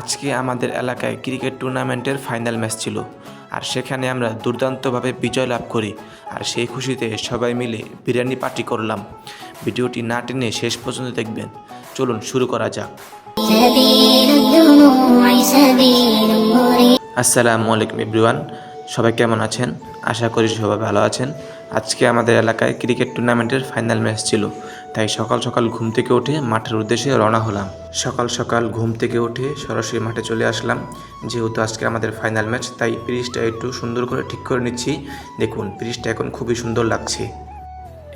আজকে আমাদের এলাকায় ক্রিকেট টুর্নামেন্টের ফাইনাল ম্যাচ ছিল আর সেখানে আমরা দুর্দান্তভাবে বিজয় লাভ করি আর সেই খুশিতে সবাই মিলে বিরিয়ানি পার্টি করলাম। ভিডিওটি না টেনে শেষ পর্যন্ত দেখবেন। চলুন শুরু করা যাক। আসসালামু আলাইকুম এভরিওয়ান, সবাই কেমন আছেন? আশা করি সবাই ভালো আছেন। আজকে আমাদের এলাকায় ক্রিকেট টুর্নামেন্টের ফাইনাল ম্যাচ ছিল, তাই সকাল সকাল ঘুম থেকে উঠে মাঠের উদ্দেশ্যে রওনা হলাম। সকাল সকাল ঘুম থেকে উঠে সরাসরি মাঠে চলে আসলাম। যেহেতু আজকে আমাদের ফাইনাল ম্যাচ, তাই পিরিচটা একটু সুন্দর করে ঠিক করে নিচ্ছি। দেখুন, পিরিচটা এখন খুবই সুন্দর লাগছে।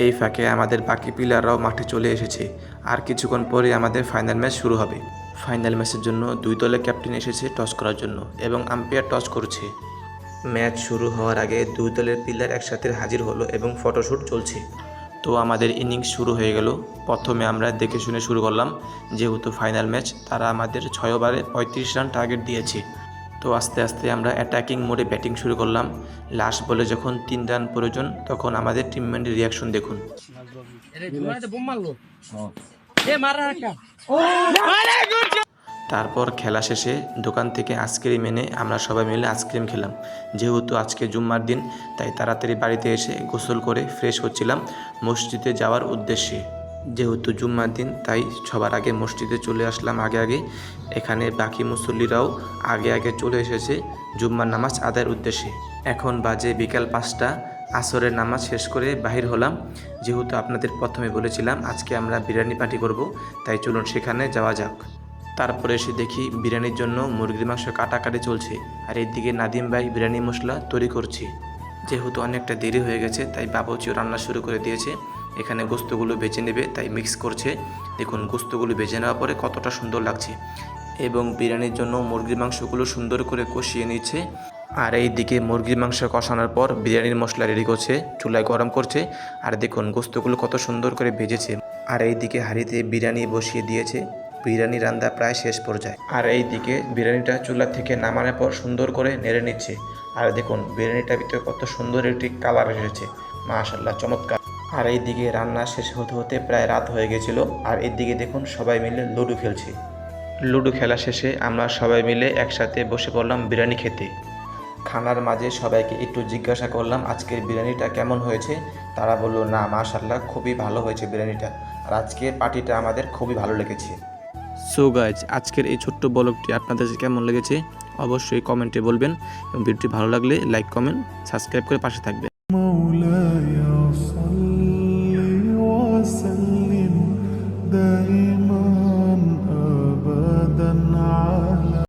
এই ফাঁকে আমাদের বাকি প্লেয়াররাও মাঠে চলে এসেছে। আর কিছুক্ষণ পরে আমাদের ফাইনাল ম্যাচ শুরু হবে। ফাইনাল ম্যাচের জন্য দুই দলের ক্যাপ্টেন এসেছে টস করার জন্য এবং আম্পায়ার টস করছে। ম্যাচ শুরু হওয়ার আগে দুই দলের প্লেয়ার একসাথে হাজির হলো এবং ফটোশ্যুট চলছে। তো আমাদের ইনিংস শুরু হয়ে গেল। প্রথমে আমরা দেখে শুনে শুরু করলাম যেহেতু ফাইনাল ম্যাচ তারা আমাদের ছয় ওভারে পঁয়ত্রিশ রান টার্গেট দিয়েছে। তো আস্তে আস্তে আমরা অ্যাটাকিং মোডে ব্যাটিং শুরু করলাম। লাস্ট বলে যখন তিন রান প্রয়োজন তখন আমাদের টিমমেন্টের রিয়াকশন দেখুন। তারপর খেলা শেষে দোকান থেকে আইসক্রিম এনে আমরা সবাই মিলে আইসক্রিম খেলাম। যেহেতু আজকে জুম্মার দিন, তাই তাড়াতাড়ি বাড়িতে এসে গোসল করে ফ্রেশ হচ্ছিলাম মসজিদে যাওয়ার উদ্দেশ্যে। যেহেতু জুম্মার দিন, তাই সবার আগে মসজিদে চলে আসলাম আগে আগে। এখানে বাকি মুসল্লিরাও আগে আগে চলে এসেছে জুম্মার নামাজ আদায়ের উদ্দেশ্যে। এখন বাজে বিকাল পাঁচটা, আসরের নামাজ শেষ করে বাহির হলাম। যেহেতু আপনাদের প্রথমে বলেছিলাম আজকে আমরা বিরিয়ানি পার্টি করব, তাই চলুন সেখানে যাওয়া যাক। তারপরে এসে দেখি বিরিয়ানির জন্য মুরগির মাংস কাটাকাটি চলছে। আর এইদিকে নাদিম ভাই বিরিয়ানি মশলা তৈরি করছে। যেহেতু অনেকটা দেরি হয়ে গেছে, তাই বাবুচিও রান্না শুরু করে দিয়েছে। এখানে গোস্তগুলো বেছে নেবে, তাই মিক্স করছে। দেখুন, গোস্তগুলো বেছে নেওয়ার পরে কতটা সুন্দর লাগছে। এবং বিরিয়ানির জন্য মুরগির মাংসগুলো সুন্দর করে কষিয়ে নিচ্ছে। আর এই দিকে মুরগির মাংস কষানোর পর বিরিয়ানির মশলা রেডি করছে, চুলায় গরম করছে। আর দেখুন, গোস্তগুলো কত সুন্দর করে ভেজেছে। আর এই দিকে হাঁড়িতে বিরিয়ানি বসিয়ে দিয়েছে। বিরিয়ানি রান্না প্রায় শেষ পর্যায়ে। আর এই দিকে বিরিয়ানিটা চুলা থেকে নামানোর পর সুন্দর করে নেড়ে নিচ্ছে। আর দেখুন বিরিয়ানিটার ভিতরে কত সুন্দর একটি কালার এসেছে। মাশাল্লাহ চমৎকার। আর এই দিকে রান্না শেষ হতে হতে প্রায় রাত হয়ে গেছিল। আর এদিকে দেখুন, সবাই মিলে লুডো খেলছে। লুডো খেলা শেষে আমরা সবাই মিলে একসাথে বসে পড়লাম বিরিয়ানি খেতে। খানার মাঝে সবাইকে একটু জিজ্ঞাসা করলাম, আজকের বিরিয়ানিটা কেমন হয়েছে? তারা বলল, না মাশাল্লাহ খুবই ভালো হয়েছে বিরিয়ানিটা। আর আজকের পার্টিটা আমাদের খুবই ভালো লেগেছে। সো গাইজ আজকের এই ছোট্ট ব্লগটি আপনাদের কেমন লেগেছে? অবশ্যই কমেন্টে বলবেন এবং ভিডিওটি ভালো লাগলে লাইক, কমেন্ট, সাবস্ক্রাইব করে পাশে থাকবেন। مولاي صل وسلم دائما